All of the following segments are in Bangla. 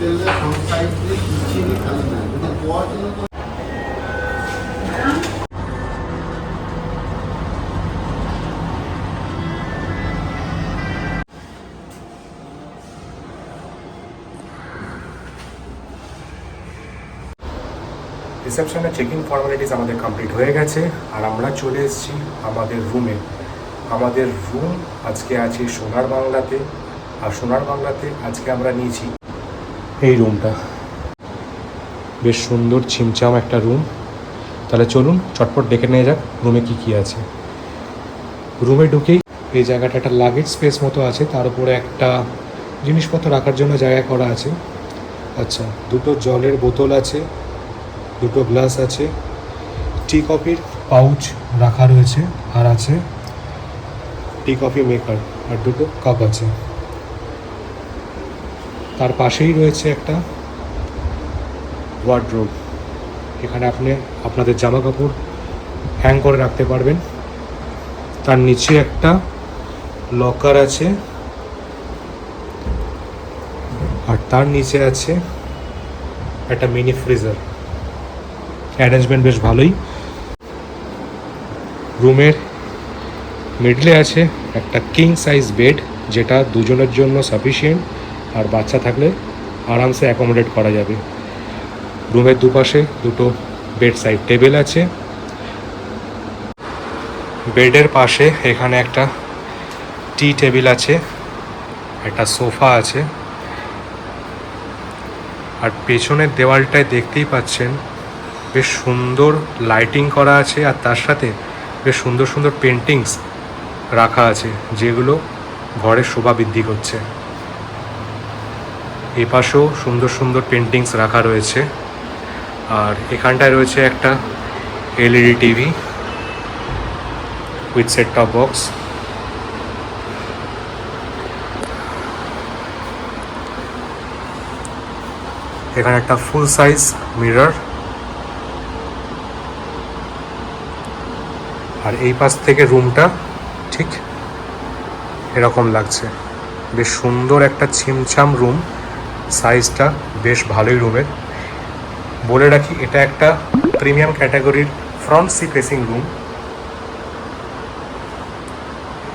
জন্য রিসেপশনে চেক ইন ফর্মালিটিস আমাদের কমপ্লিট হয়ে গেছে, আর আমরা চলে এসেছি আমাদের রুমে আমাদের রুম আজকে আছে সোনার বাংলাতে, আর সোনার বাংলাতে আজকে আমরা নিয়েছি এই রুমটা বেশ সুন্দর ছিমছাম একটা রুম তাহলে চলুন, চটপট ডেকে নিয়ে যাক রুমে কি কি আছে। রুমে ঢুকেই এই জায়গাটা একটা লাগেজ স্পেস মতো আছে। তার উপরে একটা জিনিসপত্র রাখার জন্য জায়গা করা আছে। আচ্ছা দুটো জলের বোতল আছে, দুটো গ্লাস আছে টি কফির পাউচ রাখা রয়েছে আর আছে টি কফি মেকার আর দুটো কাপ আছে। তার পাশেই রয়েছে একটা ওয়ার্ড্রোব এখানে আপনি আপনাদের জামা কাপড় হ্যাং করে রাখতে পারবেন। তার নিচে একটা লকার আছে। আর তার নিচে আছে একটা মিনি ফ্রিজার অ্যারেঞ্জমেন্ট বেশ ভালোই। রুমের মিডলে আছে একটা কিং সাইজ বেড যেটা দুজনের জন্য সাফিসিয়েন্ট আর বাচ্চা থাকলে আরামসে অ্যাকোমোডেট করা যাবে। রুমের দুপাশে দুটো বেড সাইড টেবিল আছে। বেডের পাশে এখানে একটা টি টেবিল আছে, একটা সোফা আছে। আর পেছনের দেওয়ালটায় দেখতেই পাচ্ছেন বেশ সুন্দর লাইটিং করা আছে আর তার সাথে বেশ সুন্দর সুন্দর পেন্টিংস রাখা আছে যেগুলো ঘরের শোভা বৃদ্ধি করছে। এ পাশেও সুন্দর সুন্দর পেন্টিংস রাখা রয়েছে। আর এখানটায় রয়েছে একটা LED TV with set top box এখানে একটা ফুল সাইজ মিরর আর এই পাশ থেকে রুমটা ঠিক এরকম লাগছে। বেশ সুন্দর একটা ছিমছাম রুম সাইজটা বেশ ভালোই রুমের। বলে রাখি, এটা একটা প্রিমিয়াম ক্যাটাগরির ফ্রন্ট সি ফেসিং রুম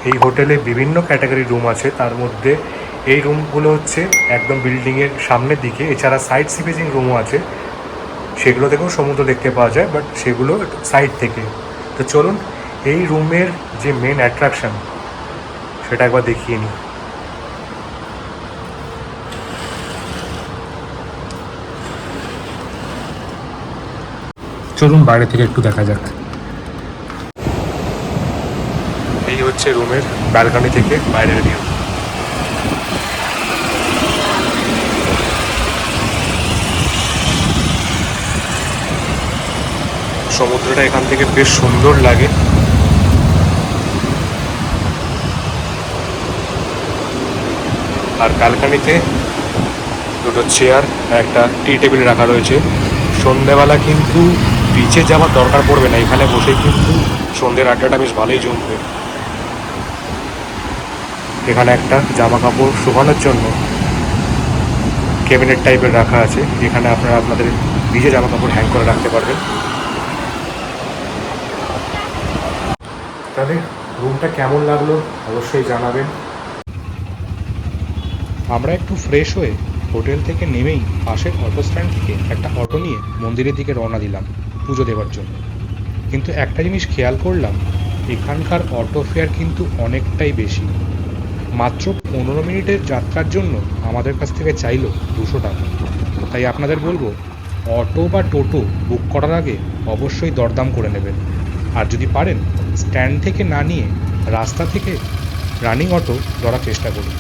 এই হোটেলে বিভিন্ন ক্যাটাগরি রুম আছে। তার মধ্যে এই রুমগুলো হচ্ছে একদম বিল্ডিংয়ের সামনের দিকে। এছাড়া সাইড সি ফেসিং রুমও আছে। সেগুলো থেকেও সমুদ্র দেখতে পাওয়া যায় বাট সেগুলো সাইড থেকে। তো চলুন, এই রুমের যে মেন অ্যাট্রাকশন সেটা একবার দেখিয়ে নিই। চলুন বাইরে থেকে একটু দেখা যাক। এই হচ্ছে রুমের ব্যালকানি থেকে বাইরের ভিউ সমুদ্রটা এখান থেকে বেশ সুন্দর লাগে। আর ব্যালকনিতে দুটো চেয়ার একটা টি টেবিল রাখা রয়েছে। সন্ধেবেলা কিন্তু বিচে যাওয়ার দরকার পড়বে না, এখানে বসে কিন্তু সন্ধ্যের আড্ডাটা বেশ ভালোই জমবে। এখানে একটা জামা কাপড় শুকানোর জন্য ক্যাবিনেট টাইপের রাখা আছে, এখানে আপনারা আপনাদের ভিজে জামা কাপড় হ্যাং করে রাখতে পারবেন। তাহলে রুমটা কেমন লাগল অবশ্যই জানাবেন। আমরা একটু ফ্রেশ হয়ে হোটেল থেকে নেমেই পাশের অটো স্ট্যান্ড থেকে একটা অটো নিয়ে মন্দিরের দিকে রওনা দিলাম। পুজো দেওয়ার জন্য। কিন্তু একটা জিনিস খেয়াল করলাম, এখানকার অটো ফেয়ার কিন্তু অনেকটাই বেশি। মাত্র পনেরো মিনিটের যাত্রার জন্য আমাদের কাছ থেকে চাইলো দুশো টাকা। তাই আপনাদের বলব অটো বা টোটো বুক করার আগে অবশ্যই দরদাম করে নেবেন। আর যদি পারেন স্ট্যান্ড থেকে না নিয়ে রাস্তা থেকে রানিং অটো ধরার চেষ্টা করুন।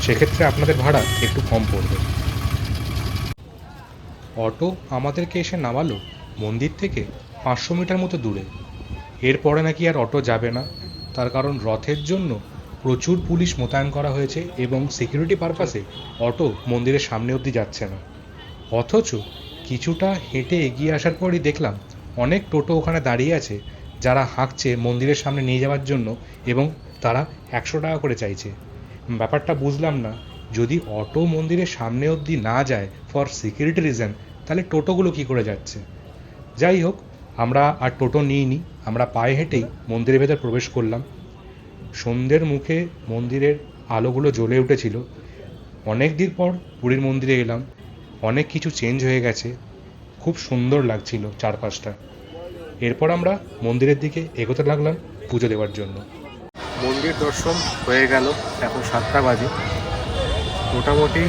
সেক্ষেত্রে আপনাদের ভাড়া একটু কম পড়বে। অটো আমাদেরকে এসে নামালো মন্দির থেকে পাঁচশো মিটার মতো দূরে। এরপরে নাকি আর অটো যাবে না। তার কারণ রথের জন্য প্রচুর পুলিশ মোতায়েন করা হয়েছে এবং সিকিউরিটি পারপাসে অটো মন্দিরের সামনে অবধি যাচ্ছে না। অথচ কিছুটা হেঁটে এগিয়ে আসার পরই দেখলাম অনেক টোটো ওখানে দাঁড়িয়ে আছে যারা হাঁকছে মন্দিরের সামনে নিয়ে যাওয়ার জন্য এবং তারা একশো টাকা করে চাইছে। ব্যাপারটা বুঝলাম না। যদি অটো মন্দিরের সামনে অবধি না যায় ফর সিকিউরিটি রিজন তাহলে টোটোগুলো কি করে যাচ্ছে? যাই হোক, আমরা আর টোটো নিইনি, আমরা পায়ে হেঁটেই মন্দিরের ভেতর প্রবেশ করলাম। সন্ধ্যের মুখে মন্দিরের আলোগুলো জ্বলে উঠেছিল। অনেক দিন পর পুরীর মন্দিরে এলাম। অনেক কিছু চেঞ্জ হয়ে গেছে। খুব সুন্দর লাগছিল চারপাশটা। এরপর আমরা মন্দিরের দিকে এগোতে লাগলাম পুজো দেওয়ার জন্য। মন্দির দর্শন হয়ে গেল এখন সাতটা বাজে। মোটামুটি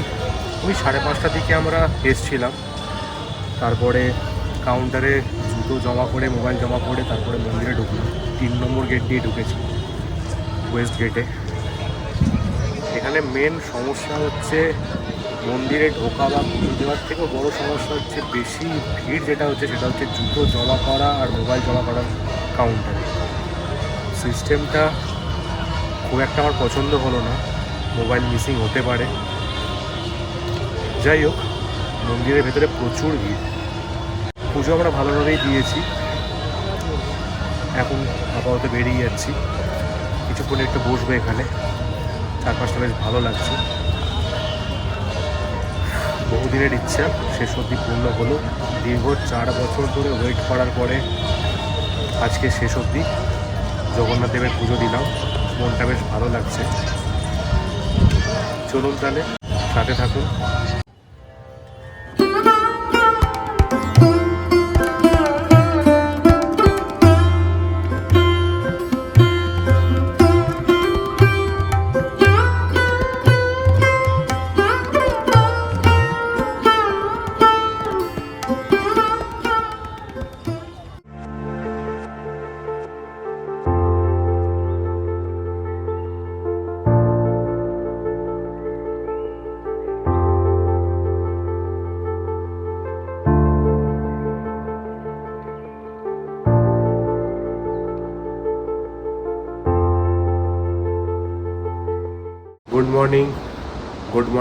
ওই সাড়ে পাঁচটার দিকে আমরা এসছিলাম। তারপরে কাউন্টারে জুতো জমা করে মোবাইল জমা করে তারপরে মন্দিরে ঢুকলাম তিন নম্বর গেট দিয়ে ঢুকেছি ওয়েস্ট গেটে এখানে মেন সমস্যা হচ্ছে, মন্দিরে ঢোকা বা পুজো দেওয়ার থেকেও বড় সমস্যা হচ্ছে, বেশি ভিড় যেটা হচ্ছে, সেটা হচ্ছে জুতো জমা করা আর মোবাইল জমা করার কাউন্টারে সিস্টেমটা খুব একটা আমার পছন্দ হলো না মোবাইল মিসিং হতে পারে। যাই হোক, মন্দিরের ভেতরে প্রচুর ভিড়। পুজো আমরা ভালোভাবেই দিয়েছি। এখন আপাতত বেরিয়ে যাচ্ছি। কিছুক্ষণ একটু বসবে এখানে। চারপাশটা বেশ ভালো লাগছে। বহুদিনের ইচ্ছা, শেষ অবধি পূর্ণ হলো। দীর্ঘ চার বছর ধরে ওয়েট করার পরে আজকে শেষ অবধি জগন্নাথ দেবের পুজো দিলাম। মনটা বেশ ভালো লাগছে। চলুন তাহলে, সাথে থাকুন।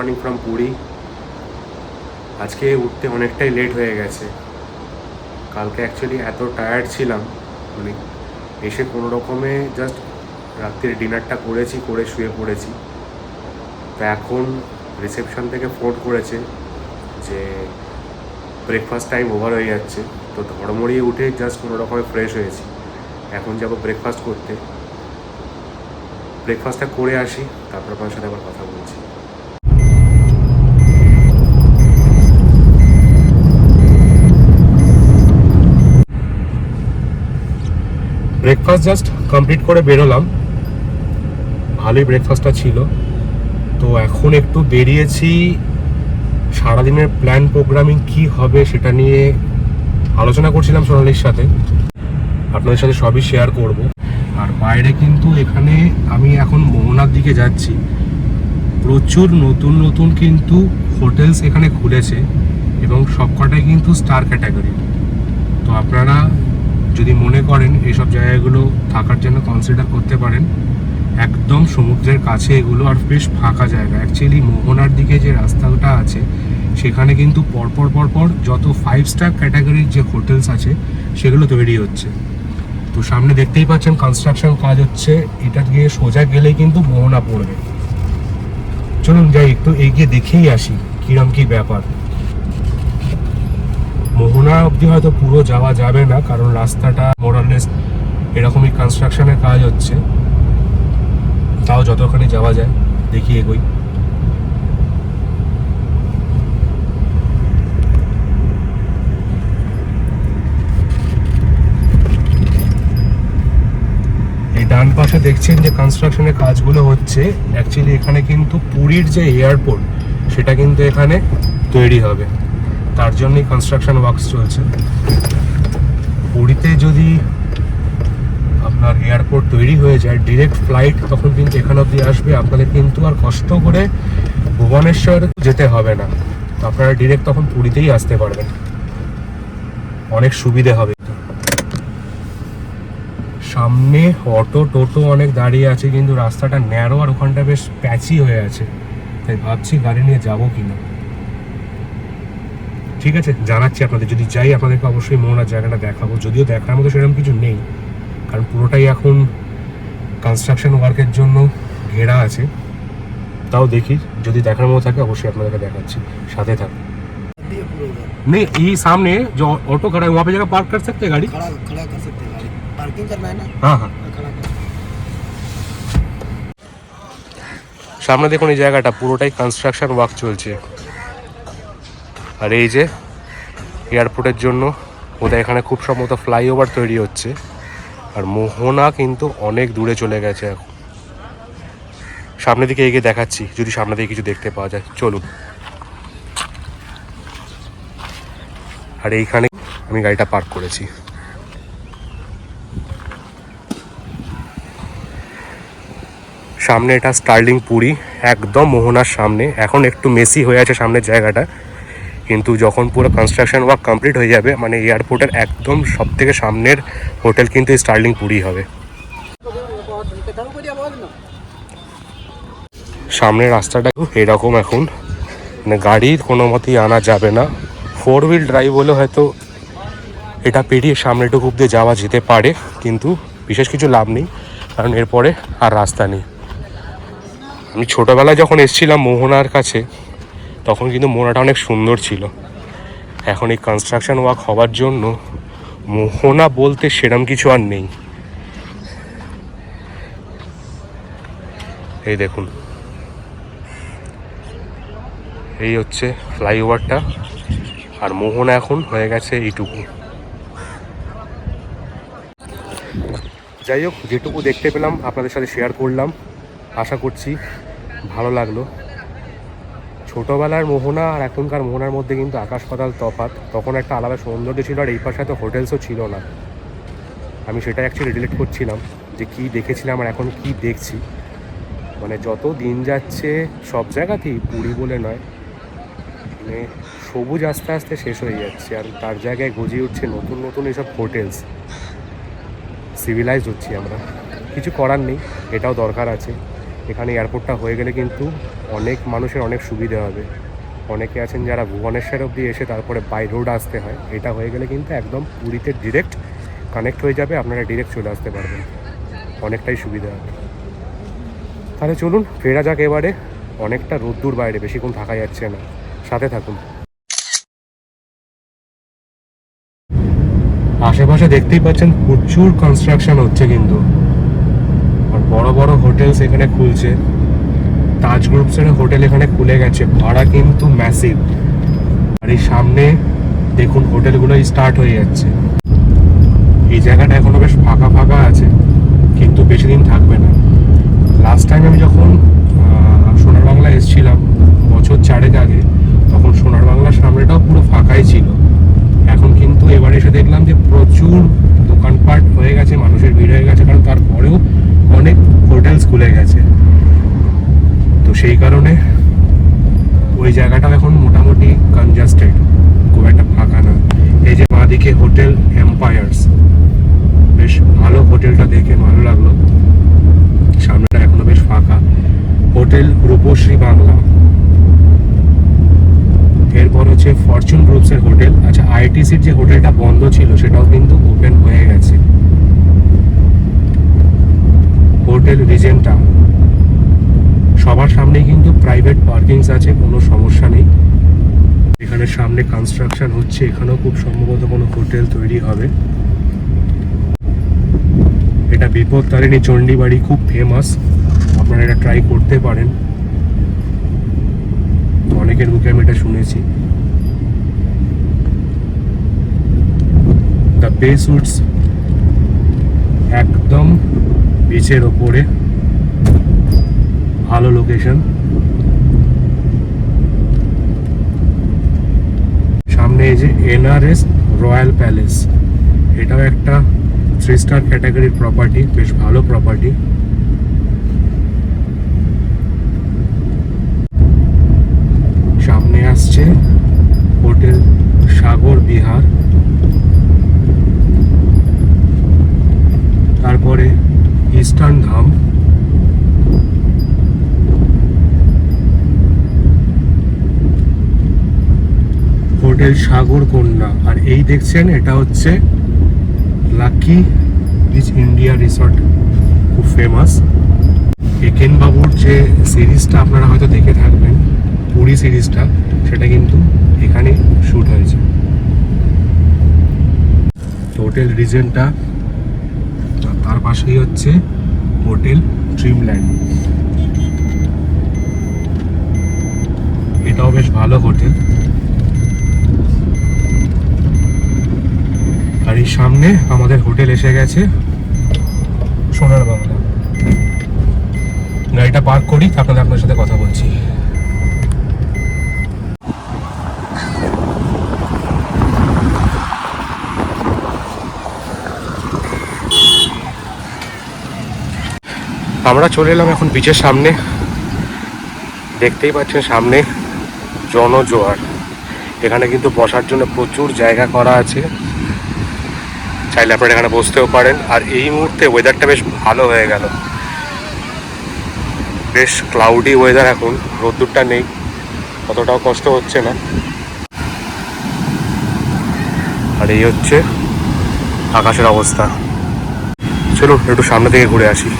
মর্নিং ফ্রম পুরী আজকে উঠতে অনেকটাই লেট হয়ে গেছে। কালকে অ্যাকচুয়ালি এত টায়ার্ড ছিলাম। মানে এসে কোনো রকমে জাস্ট রাত্রির ডিনারটা করেছি, করে শুয়ে পড়েছি। তো এখন রিসেপশন থেকে ফোন করেছে যে ব্রেকফাস্ট টাইম ওভার হয়ে যাচ্ছে। তো ধড়মড়িয়ে উঠে জাস্ট কোনো রকমে ফ্রেশ হয়েছি। এখন যাব ব্রেকফাস্ট করতে। ব্রেকফাস্টটা করে আসি, তারপর আপনার সাথে আবার কথা বলছি। ব্রেকফাস্ট জাস্ট কমপ্লিট করে বেরোলাম। ভালোই ব্রেকফাস্টটা ছিল। তো এখন একটু বেরিয়েছি। সারাদিনের প্ল্যান প্রোগ্রামিং কি হবে সেটা নিয়ে আলোচনা করছিলাম সোনালির সাথে। আপনাদের সাথে সবই শেয়ার করব। আর বাইরে কিন্তু এখানে আমি এখন মোহনার দিকে যাচ্ছি। প্রচুর নতুন নতুন কিন্তু হোটেলস এখানে খুলেছে এবং সবকটাই কিন্তু স্টার ক্যাটাগরি তো আপনারা যদি মনে করেন এইসব জায়গাগুলো থাকার জন্য কনসিডার করতে পারেন, একদম সমুদ্রের কাছে এগুলো আর বেশ ফাঁকা জায়গা। অ্যাকচুয়ালি মোহনার দিকে যে রাস্তাটা আছে, সেখানে কিন্তু পরপর পরপর যত ফাইভ স্টার ক্যাটাগরির যে হোটেলস আছে, সেগুলো তৈরি হচ্ছে। তো সামনে দেখতেই পাচ্ছেন কনস্ট্রাকশন কাজ হচ্ছে, এটা গিয়ে সোজা গেলে কিন্তু মোহনা পড়বে। চলুন যাই, একটু এগিয়ে দেখেই আসি কিরম কি ব্যাপার। মোহনা অবধি হয়তো পুরো যাওয়া যাবে না, কারণ রাস্তাটা মোরালেস এরকমই কনস্ট্রাকশনের কাজ হচ্ছে। তাও যতখানি যাওয়া যায়, দেখি এগোই। ডান পাশে দেখছেন যে কনস্ট্রাকশনের কাজগুলো হচ্ছে। অ্যাকচুয়ালি এখানে কিন্তু পুরীর যে এয়ারপোর্ট সেটা কিন্তু এখানে তৈরি হবে। তার জন্যই কনস্ট্রাকশন ওয়ার্কস চলছে। পুরীতে যদি আপনার এয়ারপোর্ট তৈরি হয়ে যায় ডিরেক্ট ফ্লাইট তখন কিন্তু এখানে অবধি আসবে। আপনাদের কিন্তু আর কষ্ট করে ভুবনেশ্বর যেতে হবে না। তো আপনারা ডিরেক্ট তখন পুরীতেই আসতে পারবেন। অনেক সুবিধে হবে। সামনে অটো, টোটো অনেক দাঁড়িয়ে আছে, কিন্তু রাস্তাটা ন্যারো আর ওখানটা বেশ প্যাচি হয়ে আছে। তাই ভাবছি গাড়ি নিয়ে যাব কিনা। ঠিক আছে জানাচ্ছি আপনাদের যদি যাই আপনাদেরকে অবশ্যই মোহনার জায়গাটা দেখাবো যদিও দেখার মতো সেরকম কিছু নেই কারণ পুরোটাই এখন কনস্ট্রাকশন ওয়ার্কের জন্য ঘেরা আছে তাও দেখি যদি দেখার মতো থাকে অবশ্যই আপনাদেরকে দেখাচ্ছি সাথে থাকুন नहीं ये सामने जो ऑटो खड़ा है वहाँ पे जगह पार्क कर सकते हैं गाड़ी खड़ा खड़ा कर सकते हैं गाड़ी पार्किंग करना है ना हाँ हाँ खड़ा कर সামনে দেখুন এই জায়গাটা পুরোটাই কনস্ট্রাকশন ওয়ার্ক চলছে আর এই যে এয়ারপোর্টের জন্য, ওদের এখানে খুব সম্ভবত ফ্লাইওভার তৈরি হচ্ছে। আর মোহনা কিন্তু অনেক দূরে চলে গেছে এখন। সামনের দিকে এগিয়ে দেখাচ্ছি, যদি সামনে দিকে কিছু দেখতে পাওয়া যায়। চলুন। আর এইখানে আমি গাড়িটা পার্ক করেছি। সামনে এটা স্টার্লিং পুরি, একদম মোহনার সামনে। এখন একটু মেসি হয়ে আছে সামনের জায়গাটা। কিন্তু যখন পুরো কনস্ট্রাকশন ওয়ার্ক কমপ্লিট হয়ে যাবে মানে এয়ারপোর্টের একদম সব থেকে সামনের হোটেল কিন্তু স্টার্লিং পুরি হবে। সামনের রাস্তাটা এরকম এখন মানে গাড়ি কোনো মতেই আনা যাবে না। ফোর হুইল ড্রাইভ হলে হয়তো এটা পেরিয়ে সামনেটুকু অব্দি যাওয়া যেতে পারে, কিন্তু বিশেষ কিছু লাভ নেই, কারণ এরপরে আর রাস্তা নেই। আমি ছোটোবেলায় যখন এসেছিলাম মোহনার কাছে তখন কিন্তু মোহনাটা অনেক সুন্দর ছিল। এখন এই কনস্ট্রাকশন ওয়ার্ক হওয়ার জন্য মোহনা বলতে সেরম কিছু আর নেই। এই দেখুন। এই হচ্ছে ফ্লাইওভারটা আর মোহনা এখন হয়ে গেছে এইটুকু। যাই হোক, যেটুকু দেখতে পেলাম, আপনাদের সাথে শেয়ার করলাম। আশা করছি ভালো লাগল। ছোটোবেলার মোহনা আর এখনকার মোহনার মধ্যে কিন্তু আকাশ পাতাল তফাৎ। তখন একটা আলাদা সৌন্দর্য ছিল আর এই পাশে তো হোটেলসও ছিল না। আমি সেটা অ্যাকচুয়ালি রিলেট করছিলাম যে কী দেখেছিলাম আর এখন কি দেখছি। মানে যত দিন যাচ্ছে, সব জায়গাতেই পুরী বলে নয় মানে সবুজ আস্তে আস্তে শেষ হয়ে যাচ্ছে আর তার জায়গায় গজিয়ে উঠছে নতুন নতুন এসব হোটেলস। সিভিলাইজ হচ্ছি আমরা। কিছু করার নেই, এটাও দরকার আছে। এখানে এয়ারপোর্টটা হয়ে গেলে কিন্তু অনেক মানুষের অনেক সুবিধা হবে। অনেকে আছেন যারা ভুবনেশ্বর অবধি এসে তারপরে বাই রোড আসতে হয়। এটা হয়ে গেলে কিন্তু একদম পুরীতে ডিরেক্ট কানেক্ট হয়ে যাবে, আপনারা ডিরেক্ট চলে আসতে পারবেন। অনেকটাই সুবিধা হবে। তাহলে চলুন, ফেরা যাক এবারে। অনেকটা রোদ্দুর বাইরে, বেশিক্ষণ থাকা যাচ্ছে না। সাথে থাকুন। আশেপাশে দেখতেই পাচ্ছেন প্রচুর কনস্ট্রাকশন হচ্ছে কিন্তু। বড় বড় হোটেলস এখানে খুলছে। তাজ গ্রুপসের হোটেল এখানে খুলে গেছে। ভাড়া কিন্তু ম্যাসিভ আর এই সামনে দেখুন হোটেলগুলো স্টার্ট হয়ে যাচ্ছে। এই জায়গাটা এখনও বেশ ফাঁকা ফাঁকা আছে, কিন্তু বেশি দিন থাকবে না। লাস্ট টাইম আমি যখন সোনার বাংলা এসেছিলাম, বছর চারেক আগে, তখন সোনার বাংলার সামনেটাও পুরো ফাঁকাই ছিল। এখন কিন্তু এবার এসে দেখলাম যে প্রচুর দোকানপাট হয়ে গেছে, মানুষের ভিড় হয়ে গেছে, কারণ তারপরেও অনেক হোটেলস খুলে গেছে। তো সেই কারণে ওই জায়গাটাও এখন মোটামুটি কনজাস্টেড খুব একটা ফাঁকা না। এই যে বাঁদিকে হোটেল এম্পায়ার্স বেশ ভালো হোটেলটা দেখে ভালো লাগল। সামনেটা এখনও বেশ ফাঁকা। হোটেল রূপশ্রী বাংলা। এরপর হচ্ছে ফরচুন গ্রুপসের হোটেল। আচ্ছা আইটিসির যে হোটেলটা বন্ধ ছিল, সেটাও কিন্তু ওপেন হয়ে গেছে। হোটেল রিজেন্টা। সবার সামনেই কিন্তু প্রাইভেট পার্কিংস আছে, কোনো সমস্যা নেই। এখানে সামনে কনস্ট্রাকশন হচ্ছে, এখানেও খুব সম্ভবত কোনো হোটেল তৈরি হবে। এটা বিপদতারিণী চণ্ডীবাড়ি খুব ফেমাস আপনারা এটা ট্রাই করতে পারেন। অনেকের মুখে আমি এটা শুনেছি। দ্য বে সুটস একদম বিচের ওপরে। ভালো লোকেশন সামনে এই যে এনআরএস রয়্যাল প্যালেস। এটাও একটা থ্রি স্টার ক্যাটাগরির প্রপার্টি বেশ ভালো প্রপার্টি সামনে আসছে হোটেল সাগর বিহার। তারপরে ইস্টার্ন ধাম হোটেল সাগর কন্যা আর এই দেখছেন, এটা হচ্ছে লাকি বিচ ইন্ডিয়া রিসর্ট, খুব ফেমাস একেন বাবুর যে সিরিজটা আপনারা হয়তো দেখে থাকবেন, পুরী সিরিজটা, সেটা কিন্তু এখানে শ্যুট হয়েছে। হোটেল রিজেন্টটা তার পাশেই হচ্ছে হোটেল ড্রিমল্যান্ড এটাও বেশ ভালো হোটেল। আর এই সামনে আমাদের হোটেল এসে গেছে সোনার বাংলা। গাড়িটা পার্ক করি, আপনাদের আপনার সাথে কথা বলছি। আমরা চলে এলাম এখন বিচের সামনে। দেখতেই পাচ্ছেন সামনে জনজোয়ার। এখানে কিন্তু বসার জন্য প্রচুর জায়গা করা আছে। চাইলে আপনারা এখানে বসতেও পারেন। আর এই মুহূর্তে ওয়েদারটা বেশ ভালো হয়ে গেল। বেশ ক্লাউডি ওয়েদার এখন। রোদ্দুরটা নেই। অতটাও কষ্ট হচ্ছে না। আর এই হচ্ছে আকাশের অবস্থা। চলুন, একটু সামনে থেকে ঘুরে আসি।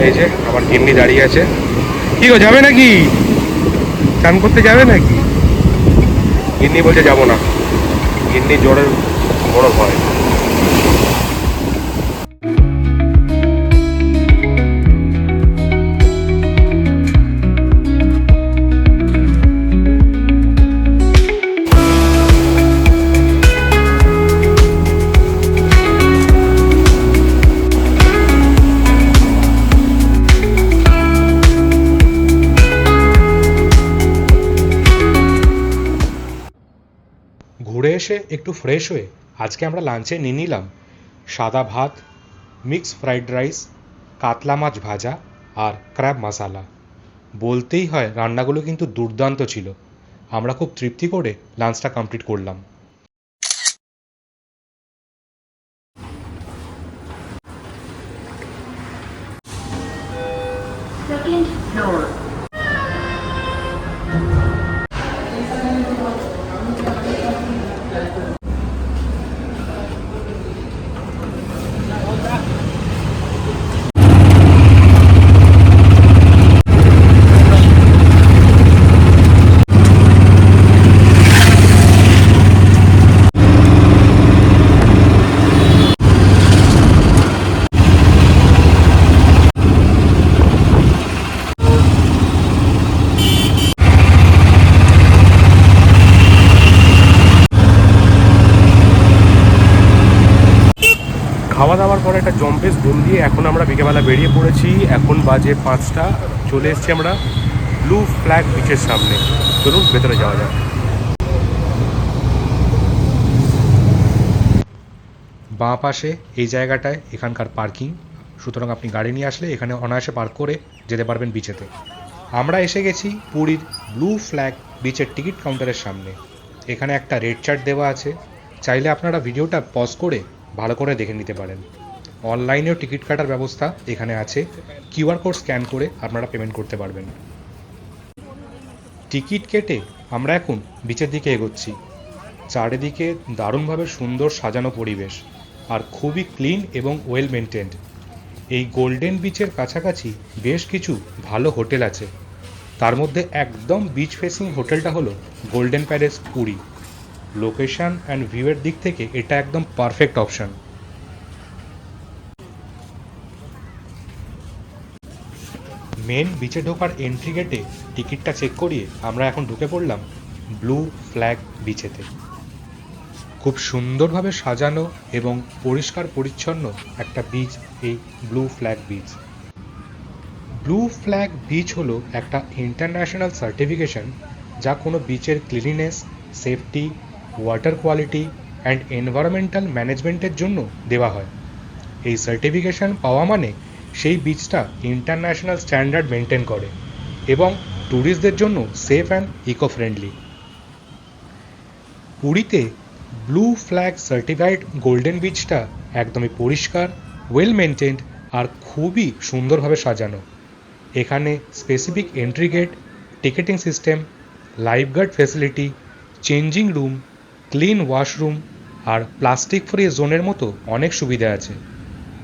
এই যে, আমার গিন্নি দাঁড়িয়ে আছে। কি গো, যাবে নাকি? চান করতে যাবে নাকি? গিন্নি বলছে, যাব না। গিন্নি জ্বরের বড় ভয়। এসে একটু ফ্রেশ হয়ে আজকে আমরা লাঞ্চে নিয়ে নিলাম সাদা ভাত মিক্স ফ্রাইড রাইস কাতলা মাছ ভাজা আর ক্র্যাব মশালা বলতেই হয় রান্নাগুলো কিন্তু দুর্দান্ত ছিল। আমরা খুব তৃপ্তি করে লাঞ্চটা কমপ্লিট করলাম। আমরা বিকেলবেলা বেরিয়ে পড়েছি। এখন বাজে পাঁচটা। চলে এসেছি আমরা ব্লু ফ্ল্যাগ বিচের সামনে। চলুন, ভেতরে যাওয়া যাক। বাঁ পাশে এই জায়গাটায় এখানকার পার্কিং। সুতরাং আপনি গাড়ি নিয়ে আসলে এখানে অনায়াসে পার্ক করে যেতে পারবেন বিচেতে। আমরা এসে গেছি পুরীর ব্লু ফ্ল্যাগ বিচের টিকিট কাউন্টারের সামনে। এখানে একটা রেড চার্ট দেওয়া আছে। চাইলে আপনারা ভিডিওটা পজ করে ভালো করে দেখে নিতে পারেন। অনলাইনেও টিকিট কাটার ব্যবস্থা এখানে আছে। কিউআর কোড স্ক্যান করে আপনারা পেমেন্ট করতে পারবেন। টিকিট কেটে আমরা এখন বিচের দিকে এগোচ্ছি। চারিদিকে দারুণভাবে সুন্দর সাজানো পরিবেশ আর খুবই ক্লিন এবং ওয়েল মেনটেন্ড এই গোল্ডেন বিচের কাছাকাছি বেশ কিছু ভালো হোটেল আছে। তার মধ্যে একদম বিচ ফেসিং হোটেলটা হলো golden palace Puri. Location and ভিউয়ের দিক থেকে এটা একদম পারফেক্ট অপশন মেন বিচে ঢোকার এন্ট্রি গেটে টিকিটটা চেক করিয়ে আমরা এখন ঢুকে পড়লাম ব্লু ফ্ল্যাগ বিচেতে খুব সুন্দরভাবে সাজানো এবং পরিষ্কার পরিচ্ছন্ন একটা বিচ এই blue flag beach blue flag beach হলো একটা ইন্টারন্যাশনাল সার্টিফিকেশন যা কোনো বিচের cleanliness safety water quality and environmental ম্যানেজমেন্টের জন্য দেওয়া হয়। এই সার্টিফিকেশন পাওয়া মানে সেই বিচটা ইন্টারন্যাশনাল স্ট্যান্ডার্ড মেনটেন করে এবং ট্যুরিস্টদের জন্য সেফ অ্যান্ড ইকো ফ্রেন্ডলি পুরীতে ব্লু ফ্ল্যাগ সার্টিফাইড গোল্ডেন বিচটা একদমই পরিষ্কার ওয়েল মেনটেন্ড আর খুবই সুন্দরভাবে সাজানো। এখানে specific entry gate ticketing system lifeguard facility changing room clean washroom আর প্লাস্টিক ফ্রি জোনের মতো অনেক সুবিধা আছে।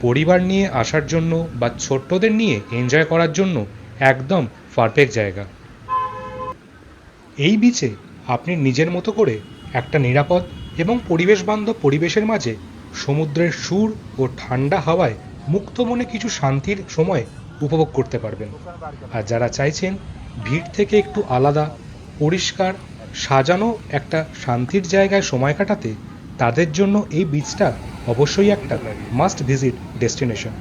পরিবার নিয়ে আসার জন্য বা ছোট্টদের নিয়ে এনজয় করার জন্য একদম পারফেক্ট জায়গা। এই বিচে আপনি নিজের মতো করে একটা নিরাপদ এবং পরিবেশ বান্ধব পরিবেশের মাঝে সমুদ্রের সুর ও ঠান্ডা হাওয়ায় মুক্ত মনে কিছু শান্তির সময় উপভোগ করতে পারবেন। আর যারা চাইছেন ভিড় থেকে একটু আলাদা, পরিষ্কার, সাজানো একটা শান্তির জায়গায় সময় কাটাতে, তাদের জন্য এই বিচটা অবশ্যই একটা মাস্ট ভিজিট ডেস্টিনেশন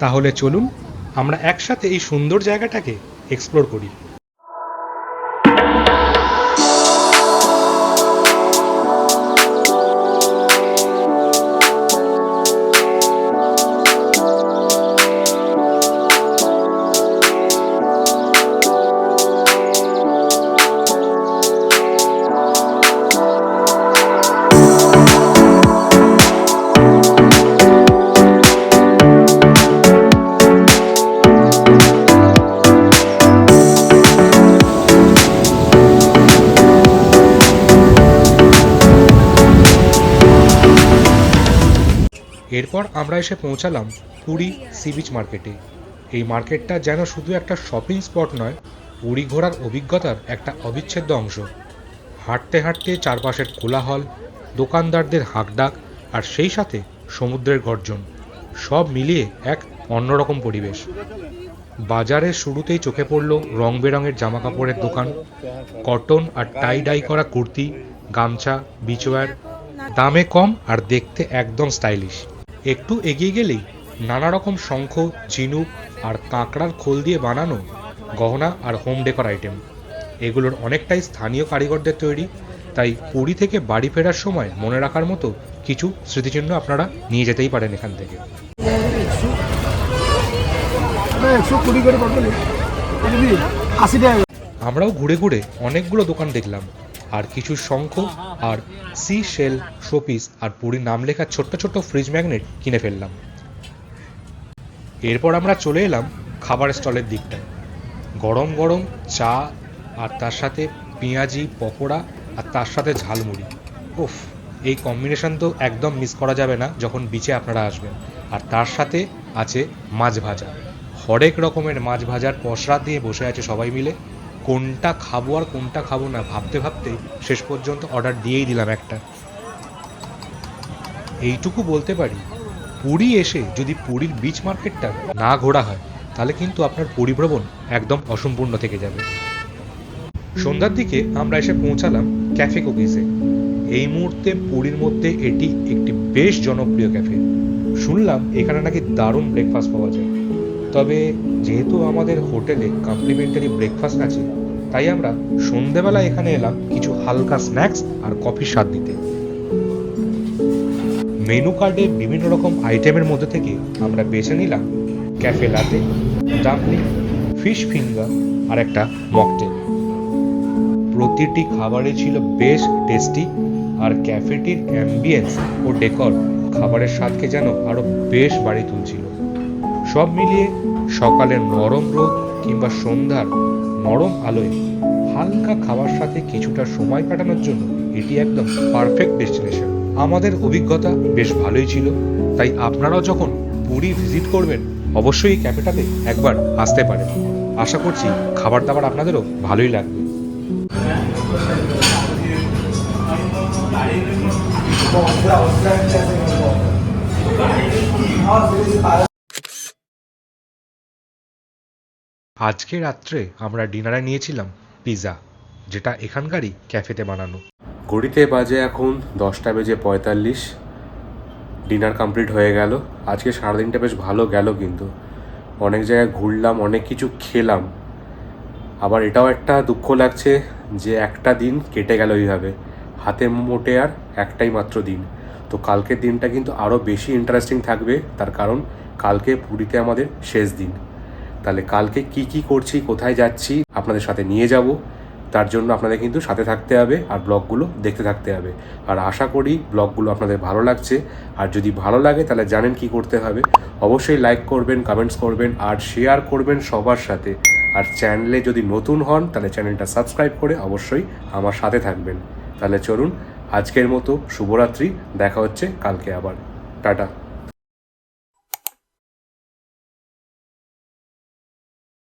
তাহলে চলুন আমরা একসাথে এই সুন্দর জায়গাটাকে এক্সপ্লোর করি। এরপর আমরা এসে পৌঁছালাম পুরী সি বিচ মার্কেটে। এই মার্কেটটা যেন শুধু একটা শপিং স্পট নয়, পুরী ঘোরার অভিজ্ঞতার একটা অবিচ্ছেদ্য অংশ। হাঁটতে হাঁটতে চারপাশের কোলাহল, দোকানদারদের হাঁকডাক আর সেই সাথে সমুদ্রের গর্জন, সব মিলিয়ে এক অন্যরকম পরিবেশ। বাজারের শুরুতেই চোখে পড়ল রং বেরঙের জামা কাপড়ের দোকান, কটন আর টাই ডাই করা কুর্তি, গামছা বিচওয়্যার দামে কম আর দেখতে একদম স্টাইলিশ একটু এগিয়ে গেলেই নানা রকম শঙ্খ ঝিনুক আর কাঁকড়ার খোল দিয়ে বানানো গহনা আর হোম ডেকর আইটেম এগুলোর অনেকটাই স্থানীয় কারিগরদের তৈরি তাই পুরী থেকে বাড়ি ফেরার সময় মনে রাখার মতো কিছু স্মৃতিচিহ্ন আপনারা নিয়ে যেতেই পারেন এখান থেকে। আমরাও ঘুরে ঘুরে অনেকগুলো দোকান দেখলাম। আর কিছু শঙ্খ আর সি শেল শোপিস আর পুরীর নাম লেখা ছোট্ট ছোট্ট ফ্রিজ ম্যাগনেট কিনে ফেললাম। এরপর আমরা চলে এলাম খাবার স্টলের দিকটায় গরম গরম চা আর তার সাথে পেঁয়াজি, পকোড়া আর তার সাথে ঝালমুড়ি। উফ, এই কম্বিনেশন তো একদম মিস করা যাবে না যখন বিচে আপনারা আসবেন। আর তার সাথে আছে মাছ ভাজা। হরেক রকমের মাছ ভাজার পসরা দিয়ে বসে আছে সবাই মিলে। কোনটা খাব আর কোনটা খাব না, ভাবতে ভাবতে শেষ পর্যন্ত অর্ডার দিয়েই দিলাম একটা। এইটুকু বলতে পারি, পুরী এসে যদি পুরীর বিচ মার্কেটটা না ঘোরা হয়, তাহলে কিন্তু আপনার পরিভ্রমণ একদম অসম্পূর্ণ থেকে যাবে। সন্ধ্যার দিকে আমরা এসে পৌঁছালাম ক্যাফে কুকিজে এই মুহূর্তে পুরীর মধ্যে এটি একটি বেশ জনপ্রিয় ক্যাফে শুনলাম এখানে নাকি দারুণ ব্রেকফাস্ট পাওয়া যায়। তবে যেহেতু আমাদের হোটেলে কমপ্লিমেন্টারি ব্রেকফাস্ট আছে, তাই আমরা সন্ধেবেলা এখানে এলাম কিছু হালকা স্ন্যাক্স আর কফির স্বাদ নিতে। মেনু কার্ডে বিভিন্ন রকম আইটেমের মধ্যে থেকে আমরা বেছে নিলাম café latte dumpling fish finger আর একটা মকটেল প্রতিটি খাবারে ছিল বেশ টেস্টি আর ক্যাফেটির অ্যাম্বিয়েন্স ও ডেকর খাবারের স্বাদকে যেন আরও বেশ বাড়ি তুলছিল। সব মিলিয়ে সকালের নরম রোদ কিংবা সন্ধ্যার নরম আলোয় হালকা খাবার সাথে কিছুটা সময় কাটানোর জন্য এটি একদম পারফেক্ট ডেস্টিনেশন আমাদের অভিজ্ঞতা বেশ ভালোই ছিল। তাই আপনারাও যখন পুরী ভিজিট করবেন, অবশ্যই ক্যাফেটাতে একবার আসতে পারেন। আশা করছি খাবার দাবার আপনাদেরও ভালোই লাগবে। আজকে রাত্রে আমরা ডিনারে নিয়েছিলাম পিৎজা যেটা এখানকারই ক্যাফেতে বানানো। ঘড়িতে বাজে এখন দশটা বেজে পঁয়তাল্লিশ। ডিনার কমপ্লিট হয়ে গেল। আজকে সারাদিনটা বেশ ভালো গেল কিন্তু। অনেক জায়গায় ঘুরলাম, অনেক কিছু খেলাম। আবার এটাও একটা দুঃখ লাগছে যে একটা দিন কেটে গেল এইভাবে। হাতে মোটে আর একটাই মাত্র দিন। তো কালকের দিনটা কিন্তু আরও বেশি ইন্টারেস্টিং থাকবে। তার কারণ, কালকে পুরীতে আমাদের শেষ দিন। তাহলে কালকে কি কি করছি, কোথায় যাচ্ছি, আপনাদের সাথে নিয়ে যাব। তার জন্য আপনাদের কিন্তু সাথে থাকতে হবে আর ব্লগগুলো দেখতে থাকতে হবে। আর আশা করি ব্লগগুলো আপনাদের ভালো লাগছে। আর যদি ভালো লাগে তাহলে জানেন কি করতে হবে। অবশ্যই লাইক করবেন কমেন্টস করবেন আর শেয়ার করবেন সবার সাথে। আর চ্যানেলে যদি নতুন হন তাহলে চ্যানেলটা সাবস্ক্রাইব করে অবশ্যই আমার সাথে থাকবেন। তাহলে চলুন আজকের মতো শুভরাত্রি, দেখা হচ্ছে কালকে আবার। টাটা।